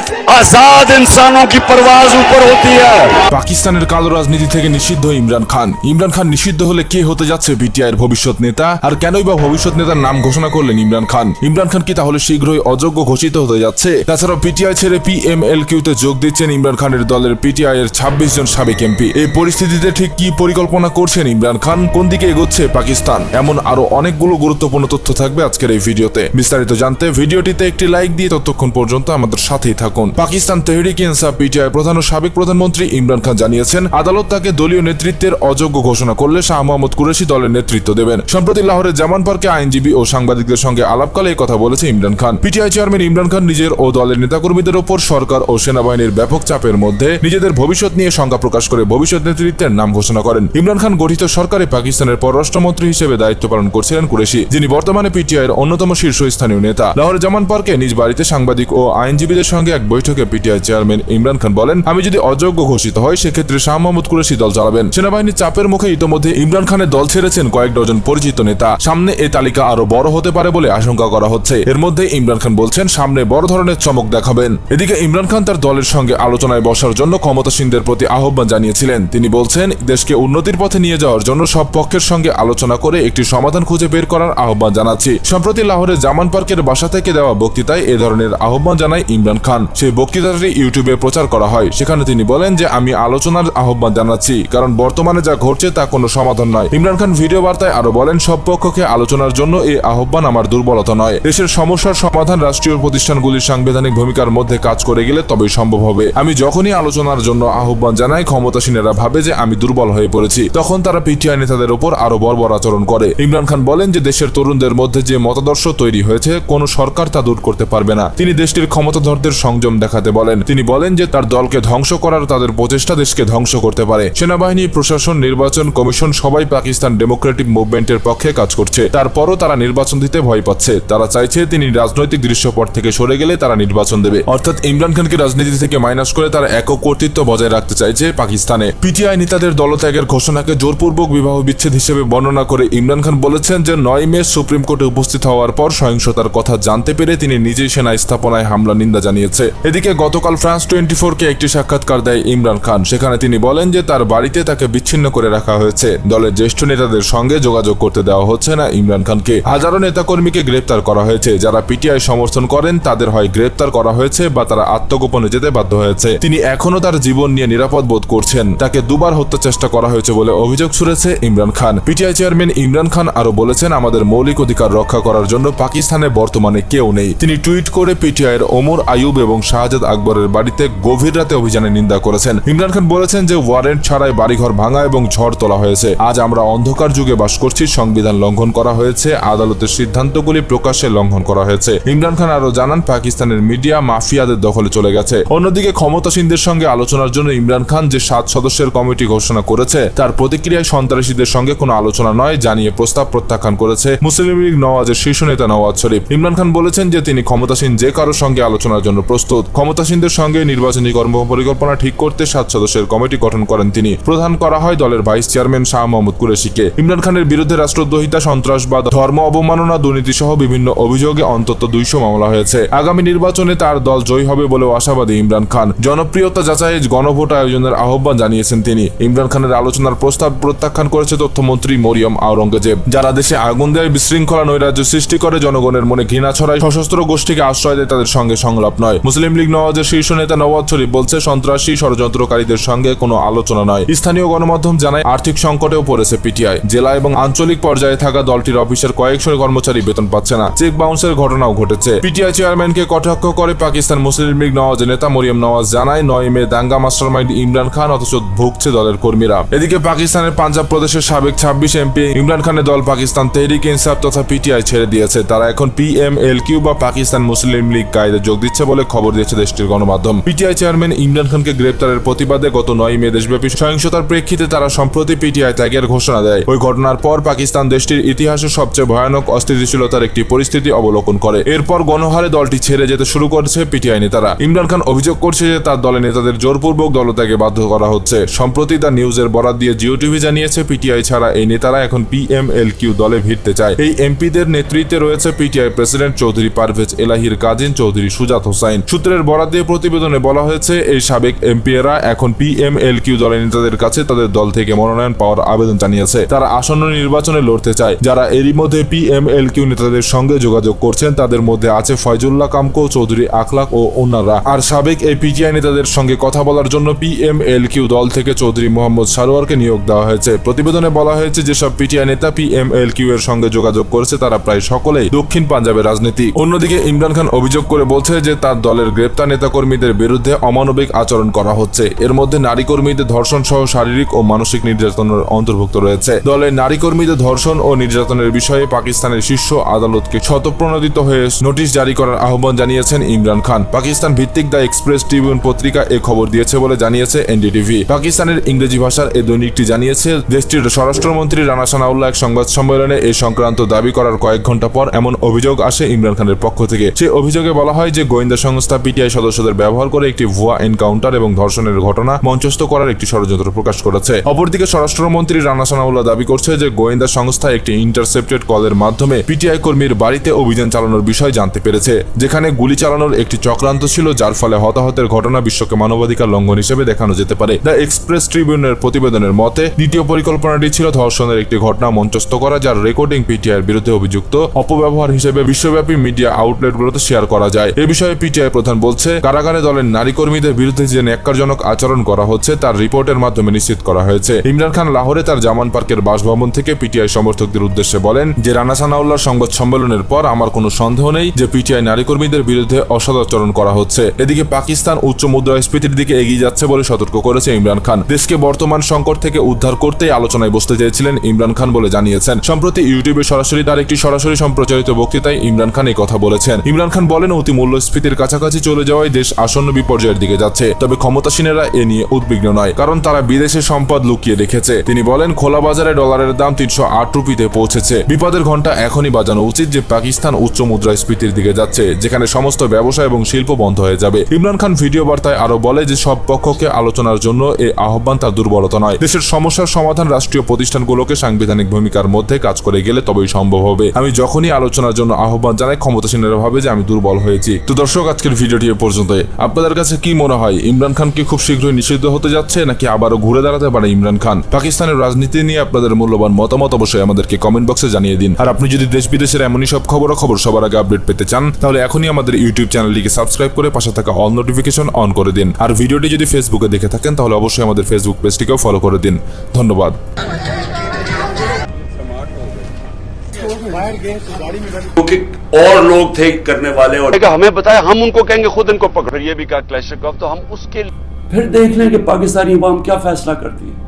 keep आजाद इंसानों की परवाज ऊपर होती है পাকিস্তানের কালো রাজনীতি থেকে নিষিদ্ধ ইমরান খান ইমরান খান নিষিদ্ধ হলে কে হতে যাচ্ছে পিটিআই এর ভবিষ্যৎ নেতা আর কেনই বা ভবিষ্যৎ নেতার নাম ঘোষণা করলেন ইমরান খান ইমরান খান কি তাহলে শীঘ্রই অযোগ্য ঘোষিত হতে যাচ্ছে তাছাড়াও পিটিআই ছেড়ে পিএমএল কিউতে যোগ দিচ্ছেন ইমরান খানের দলের পিটিআই এর ছাব্বিশ জন সাবেক এমপি এই পরিস্থিতিতে ঠিক কি পরিকল্পনা করছেন ইমরান খান কোন দিকে এগোচ্ছে পাকিস্তান এমন আরো অনেকগুলো গুরুত্বপূর্ণ তথ্য থাকবে আজকের এই ভিডিওতে বিস্তারিত জানতে ভিডিওটিতে একটি লাইক দিয়ে ততক্ষণ পর্যন্ত আমাদের সাথেই থাকুন পাকিস্তান তেহরিক ইনসাফ পিটিআই প্রধান ও সাবেক প্রধানমন্ত্রী ইমরান খান জানিয়েছেন, আদালত তাকে দলীয় নেতৃত্বের অযোগ্য ঘোষণা করলে শাহ মোহাম্মদ কুরেশি দলের নেতৃত্ব দেবেন। সম্প্রতি লাহোরের জামান পার্কে আইনজীবী ও সাংবাদিকদের সঙ্গে আলাপকালে কথা বলেছে ইমরান খান। পিটিআই চেয়ারম্যান ইমরান খান নিজের ও দলের নেতাকর্মীদের ওপর সরকার ও সেনাবাহিনীর ব্যাপক চাপের মধ্যে নিজেদের ভবিষ্যৎ নিয়ে সংজ্ঞা প্রকাশ করে ভবিষ্যৎ নেতৃত্বের নাম ঘোষণা করেন। ইমরান খান গঠিত সরকারে পাকিস্তানের পররাষ্ট্রমন্ত্রী হিসেবে দায়িত্ব পালন করছিলেন কুরেশি, যিনি বর্তমানে পিটিআই এর অন্যতম শীর্ষস্থানীয় নেতা। লাহোরের জামান পার্কে নিজ বাড়িতে সাংবাদিক ও আইনজীবীদের সঙ্গে এক বৈঠকে পিটিআই চেয়ারম্যান ইমরান খান বলেন, আমি যদি অযোগ্য ঘোষিত হয় সেক্ষেত্রে শাহ মোহাম্মদ কুরেশি দল চালাবেন। সেনাবাহিনীর চাপের মুখে ইতোমধ্যে ইমরান খানের দল ছেড়েছেন কয়েক ডজন পরিচিত নেতা। সামনে এই তালিকা আরও বড় হতে পারে বলে আশঙ্কা করা হচ্ছে। এর মধ্যে ইমরান খান বলছেন, সামনে বড় ধরনের চমক দেখাবেন। এদিকে ইমরান খান তার দলের সঙ্গে আলোচনায় বসার জন্য ক্ষমতাসীনদের প্রতি আহ্বান জানিয়েছিলেন। তিনি বলছেন, দেশকে উন্নতির পথে নিয়ে যাওয়ার জন্য সব পক্ষের সঙ্গে আলোচনা করে একটি সমাধান খুঁজে বের করার আহ্বান জানাচ্ছি। সম্প্রতি লাহোরের জামান পার্কের বাসা থেকে দেওয়া বক্তৃতায় এ ধরনের আহ্বান জানায় ইমরান খান। সেই বক্তৃতাটি ইউটিউবে প্রচার করা হয়। সেখানে তিনি বলেন যে, আমি আলোচনার আহ্বান জানাচ্ছি, কারণ বর্তমানে যা ঘটছে তা কোনো সমাধান নয়। ইমরান খান ভিডিও বার্তায় আরও বলেন, সব পক্ষকে আলোচনার জন্য এই আহ্বান আমার দুর্বলতা নয়। দেশের সমস্যার সমাধান রাষ্ট্রীয় প্রতিষ্ঠানগুলির সাংবিধানিক ভূমিকার মধ্যে কাজ করে গেলে তবেই সম্ভব হবে। আমি যখনই আলোচনার জন্য আহ্বান জানাই, ক্ষমতাসীনেরা ভাবে যে, আমি দুর্বল হয়ে পড়েছি। তখন তারা পিটিআই নেতাদের উপর আরও বর্বর আচরণ করে। ইমরান খান বলেন যে, দেশের তরুণদের মধ্যে যে মতাদর্শ তৈরি হয়েছে, কোন সরকার তা দূর করতে পারবে না। তিনি দেশটির ক্ষমতাধরদের সংযম দেখাতে বলেন। তিনি বলেন যে, তার দলকে ধ্বংস করার তাদের প্রচেষ্টা দেশকে ধ্বংস করতে পারে। সেনাবাহিনী, প্রশাসন, নির্বাচন কমিশন সবাই পাকিস্তান ডেমোক্রেটিক মুভমেন্টের পক্ষে কাজ করছে। তারপরও তারা নির্বাচন দিতে ভয় পাচ্ছে। তারা চাইছে তিনি রাজনৈতিক দৃশ্যপট থেকে সরে গেলে তারা নির্বাচন দেবে। অর্থাৎ ইমরান খানকে রাজনীতি থেকে মাইনাস করে তারা একক কর্তৃত্ব বজায় রাখতে চাইছে পাকিস্তানে। পিটিআই নেতাদের দলত্যাগের ঘোষণাকে জোরপূর্বক বিবাহ বিচ্ছেদ হিসেবে বর্ণনা করে ইমরান খান বলেছেন যে, নয় মে সুপ্রিম কোর্টে উপস্থিত হওয়ার পর সহিংসতার কথা জানতে পেরে তিনি নিজেই সেনা স্থাপনায় হামলা নিন্দা জানিয়েছে। এদিকে গতকাল ফ্রান্স টোয়েন্টি কে একটি সাক্ষাৎকার দেয় ইমরান খান। সেখানে তিনি বলেন যে তার বাড়িতে তাকে বিচ্ছিন্ন করে রাখা হয়েছে। দলের জ্যেষ্ঠ নেতাদের সঙ্গে যোগাযোগ করতে দেওয়া হচ্ছে না ইমরান খানকে। হাজারো নেতাকর্মীকে গ্রেপ্তার করা হয়েছে। যারা পিটিআই সমর্থন করেন, তাদের হয় গ্রেপ্তার করা হয়েছে বা তারা আত্মগোপনে যেতে বাধ্য হয়েছে। তিনি এখনও তার জীবন নিয়ে নিরাপদ বোধ করছেন। তাকে দুবার হত্যা চেষ্টা করা হয়েছে বলে অভিযোগ ছুড়েছে ইমরান খান। পিটিআই চেয়ারম্যান ইমরান খান আরও বলেছেন, আমাদের মৌলিক অধিকার রক্ষা করার জন্য পাকিস্তানে বর্তমানে কেউ নেই। তিনি টুইট করে পিটিআই এর ওমর আয়ুব এবং শাহজাদ আকবরের বাড়িতে গভীর রাতে অভিযানের নিন্দা করেছেন। ইমরান খান বলেছেন যে, ওয়ারেন্ট ছাড়াই বাড়িঘর ভাঙা এবং ঝড় তোলা হয়েছে। আজ আমরা অন্ধকার যুগে বাস করছি, সংবিধান লঙ্ঘন করা হয়েছে, আদালতের সিদ্ধান্তগুলি প্রকাশ্যে লঙ্ঘন করা হয়েছে। ইমরান খান আরও জানান, পাকিস্তানের মিডিয়া মাফিয়াদের দখলে চলে গেছে। অন্যদিকে ক্ষমতাসীনদের সঙ্গে আলোচনার জন্য ইমরান খান যে সাত সদস্যের কমিটি ঘোষণা করেছে, তার প্রতিক্রিয়ায় সন্ত্রাসীদের সঙ্গে কোনো আলোচনা নয়, জানিয়ে প্রস্তাব প্রত্যাখ্যান করেছে মুসলিম লীগ নওয়াজের শীর্ষ নেতা নওয়াজ শরীফ। ইমরান খান বলেছেন যে, তিনি ক্ষমতাসীন যে কারোর সঙ্গে আলোচনার জন্য প্রস্তুত। ক্ষমতাসীনদের সঙ্গে নির্বাচনী কর্ম পরিকল্পনা ঠিক করতে সাত সদস্যের কমিটি গঠন করেন তিনি। প্রধান করা হয় দলের ভাইস চেয়ারম্যান শাহ মোহাম্মদ কুরেশিকে। ইমরান খানের বিরুদ্ধে রাষ্ট্রদ্রোহিতা, সন্ত্রাসবাদ, ধর্ম অবমাননা দুর্নীতি সহ বিভিন্ন অভিযোগে অন্তত দুইশো মামলা হয়েছে। আগামী নির্বাচনে তার দল জয়ী হবে বলেও আশাবাদী ইমরান খান। জনপ্রিয়তা যাচাইয়ে গণভোট আয়োজনের আহ্বান জানিয়েছেন তিনি। ইমরান খানের আলোচনার প্রস্তাব প্রত্যাখ্যান করেছে তথ্যমন্ত্রী মরিয়ম আওরঙ্গজেব। যারা দেশে আগুন দেয়, বিশৃঙ্খলা নৈরাজ্য সৃষ্টি করে, জনগণের মনে ঘৃণা ছড়ায়, সশস্ত্র গোষ্ঠীকে আশ্রয় দেয়, তাদের সঙ্গে সংলাপ নয়। মুসলিম লীগ নওয়াজের শীর্ষ নেতা নওয়াজ শরীফ বলছে, সন্ত্রাসী ষড়যন্ত্রকারীদের সঙ্গে কোনো আলোচনা নয়। স্থানীয় গণমাধ্যম জানায়, আর্থিক সংকটেও পড়েছে পিটিআই। জেলা এবং আঞ্চলিক পর্যায়ে থাকা দলটির অফিসের কয়েকশো কর্মচারী বেতন পাচ্ছে না। চেক বাউন্সের ঘটনাও ঘটেছে। পিটিআই চেয়ারম্যানকে কটাক্ষ করে পাকিস্তান মুসলিম লীগ নওয়াজের নেতা মরিয়ম নওয়াজ জানায়, নয় মে দাঙ্গা মাস্টারমাইন্ড ইমরান খান অথচ ভুগছে দলের কর্মীরা। এদিকে পাকিস্তানের পাঞ্জাব প্রদেশের সাবেক ছাব্বিশ এমপি ইমরান খানের দল পাকিস্তান তেহরিক ইনসাফ তথা পিটিআই ছেড়ে দিয়েছে। তারা এখন পিএমএল কিউ বা পাকিস্তান মুসলিম লীগ গাইডে যোগ দিচ্ছে বলে খবর দিয়েছে দেশটির গণমাধ্যম। পিটিআই চেয়ারম্যান ইমরান খানকে গ্রেপ্তারের প্রতিবাদে গত নয় মে দেশব্যাপী সহিংসতার প্রেক্ষিতে তারা সম্প্রতি পিটিআই ত্যাগের ঘোষণা দেয়। ওই ঘটনার পর পাকিস্তান দেশটির ইতিহাসে সবচেয়ে ভয়ানক অস্থিতিশীলতার একটি পরিস্থিতি অবলোকন করে। এরপর গণহারে দলটি ছেড়ে যেতে শুরু করেছে পিটিআই নেতারা। ইমরান খান অভিযোগ করছে যে তার দলের নেতাদের জোরপূর্বক দলত্যাগে বাধ্য করা হচ্ছে। সম্প্রতি দ্য নিউজের বরাদ দিয়ে জিও টিভি জানিয়েছে পিটিআই ছাড়া এই নেতারা এখন পিএমএল কিউ দলে ভিড়তে চায়। এই এমপিদের নেতৃত্বে রয়েছে পিটিআই প্রেসিডেন্ট চৌধুরী পারভেজ এলাহির কাজিন, চৌধুরী সুজাত হোসাইন। সূত্রের সূত্রের বরাদ দিয়ে প্রতিবেদনে বলা হয়েছে, এই সাবেক এমপিএরা এখন পিএমএলকিউ দলের নেতাদের কাছে তাদের দল থেকে মনোনয়ন পাওয়ার আবেদন জানিয়েছে। তারা আসন্ন নির্বাচনে লড়তে চায়। যারা এরই মধ্যে পিএমএলকিউ নেতাদের সঙ্গে যোগাযোগ করছেন, তাদের মধ্যে আছে ফয়জুল্লাহ কামকো, চৌধুরী আখলাক ও অন্যরা আর সাবেক এই পিটিআই নেতাদের সঙ্গে কথা বলার জন্য পিএমএলকিউ দল থেকে চৌধুরী মোহাম্মদ সারোয়ারকে নিয়োগ দেওয়া হয়েছে। প্রতিবেদনে বলা হয়েছে, যেসব পিটিআই নেতা পিএমএলকিউ এর সঙ্গে যোগাযোগ করেছে, তারা প্রায় সকলেই দক্ষিণ পাঞ্জাবের রাজনীতি। অন্যদিকে ইমরান খান অভিযোগ করে বলছে যে, তার দলের গ্রেপ্তার নেতাকর্মীদের বিরুদ্ধে অমানবিক আচরণ করা হচ্ছে। এর মধ্যে নারী কর্মীদের ধর্ষণ সহ শারীরিক ও মানসিক নির্যাতনের অন্তর্ভুক্ত রয়েছে। দলের নারী কর্মীদের ধর্ষণ ও নির্যাতনের বিষয়ে পাকিস্তানের শীর্ষ আদালতকে শতপ্রণোদিত হয়ে নোটিশ জারি করার আহ্বান জানিয়েছেন ইমরান খান। পাকিস্তান ভিত্তিক দ্য এক্সপ্রেস ট্রিবিউন পত্রিকা এ খবর দিয়েছে বলে জানিয়েছে এনডিটিভি। পাকিস্তানের ইংরেজি ভাষার এই দৈনিকটি জানিয়েছে, দেশটির স্বরাষ্ট্রমন্ত্রী রানা সানাউল্লাহ এক সংবাদ সম্মেলনে এই সংক্রান্ত দাবি করার কয়েক ঘণ্টা পর এমন অভিযোগ আসে ইমরান খানের পক্ষ থেকে। সেই অভিযোগে বলা হয় যে গোয়েন্দা সংস্থা পিটিআই সদস্যদের ব্যবহার করে একটি ভুয়া এনকাউন্টার এবং ধর্ষণের ঘটনা মঞ্চস্থ করার একটি ষড়যন্ত্র প্রকাশ করেছে। অপরদিকে স্বরাষ্ট্রমন্ত্রী রানা সানাউল্লাহ দাবি করছে যে গোয়েন্দা সংস্থা একটি ইন্টারসেপ্টেড কলের মাধ্যমে পিটিআই কর্মীর বাড়িতে অভিযান চালানোর বিষয় জানতে পেরেছে, যেখানে গুলি চালানোর একটি চক্রান্ত ছিল যার ফলে হতাহতের ঘটনা বিশ্বকে মানবাধিকার লঙ্ঘন হিসেবে দেখানো যেতে পারে। দ্য এক্সপ্রেস ট্রিবিউনের প্রতিবেদনের মতে, দ্বিতীয় পরিকল্পনাটি ছিল ধর্ষণের একটি ঘটনা মঞ্চস্থ করা, যার রেকর্ডিং পিটিআইয়ের বিরুদ্ধে অভিযুক্ত, অপব্যবহার হিসেবে বিশ্বব্যাপী মিডিয়া আউটলেটগুলোতে শেয়ার করা যায়। এ বিষয়ে পিটিআই প্রধান বলছে, কারাগারে দলের নারী কর্মীদের বিরুদ্ধে যে ন্যাক্কারজনক আচরণ করা হচ্ছে, তার রিপোর্টের মাধ্যমে নিশ্চিত করা হয়েছে। ইমরান খান লাহোরে তার জামান পার্কের বাসভবন থেকে পিটিআই সমর্থকদের উদ্দেশ্যে বলেন, যে রানা সানাউল্লাহ সংবাদ সম্মেলনের পর আমার কোনো সন্দেহ নেই যে পিটিআই নারী কর্মীদের বিরুদ্ধে অসদাচরণ করা হচ্ছে। এদিকে পাকিস্তান উচ্চ মুদ্রাস্ফীতির দিকে এগিয়ে যাচ্ছে বলে সতর্ক করেছে ইমরান খান। দেশকে বর্তমান সংকট থেকে উদ্ধার করতেই আলোচনায় বসতে চেয়েছিলেন ইমরান খান বলে জানিয়েছেন। সম্প্রতি ইউটিউবে সরাসরি তার একটি সরাসরি সম্প্রচারিত বক্তৃতায় ইমরান খান এই কথা বলেছেন। ইমরান খান বলেন, অতি মূল্যস্ফীতির কাছাকাছি চলে যাওয়ায় দেশ আসন্ন বিপর্যয়ের দিকে যাচ্ছে। তবে ক্ষমতাসীনেরা এ নিয়ে উদ্বিগ্ন নয়, কারণ তারা বিদেশে সম্পদ লুকিয়ে রেখেছে। তিনি বলেন, খোলা বাজারে ডলারের দাম তিনশো আট রুপিতে পৌঁছেছে। বিপদের ঘণ্টা এখনই বাজানো উচিত যে পাকিস্তান উচ্চ মুদ্রাস্ফীতির দিকে যাচ্ছে, যেখানে সমস্ত ব্যবসা এবং শিল্প বন্ধ হয়ে যাবে। ইমরান খান ভিডিও বার্তায় আরও বলে যে, সব পক্ষকে আলোচনার জন্য এই আহ্বান তার দুর্বলতা নয়। দেশের সমস্যার সমাধান রাষ্ট্রীয় প্রতিষ্ঠানগুলোকে সাংবিধানিক ভূমিকার মধ্যে কাজ করে গেলে তবেই সম্ভব হবে। আমি যখনই আলোচনার জন্য আহ্বান জানাই, ক্ষমতাসীনেরা ভাবে যে, আমি দুর্বল হয়েছি। তো দর্শক, আজকের ভিডিওটি এ পর্যন্তই। আপনাদের কাছে কি মনে হয়, ইমরান খান কি খুব শীঘ্রই নিষিদ্ধ হতে যাচ্ছে, নাকি আবারও ঘুরে দাঁড়াতে পারে ইমরান খান? পাকিস্তানের রাজনীতি নিয়ে আপনাদের মূল্যবান মতামত অবশ্যই আমাদেরকে কমেন্ট বক্সে জানিয়ে দিন। আর আপনি যদি দেশ বিদেশের এমনই সব খবর খবর সবার আগে আপডেট পেতে চান, তাহলে এখনই আমাদের ইউটিউব চ্যানেলটিকে সাবস্ক্রাইব করে পাশে থাকা অল নোটিফিকেশন অন করে দিন। আর ভিডিওটি যদি ফেসবুকে দেখে থাকেন, তাহলে অবশ্যই আমাদের ফেসবুক পেজটিকেও ফলো করে দিন। ধন্যবাদ। کیونکہ اور لوگ تھے کرنے والے اور ہمیں بتایا ہم ان کو کہیں گے خود ان کو پکڑ یہ بھی کہا کلیش تو ہم اس کے پھر دیکھ لیں کہ پاکستانی عوام کیا فیصلہ کرتی ہے۔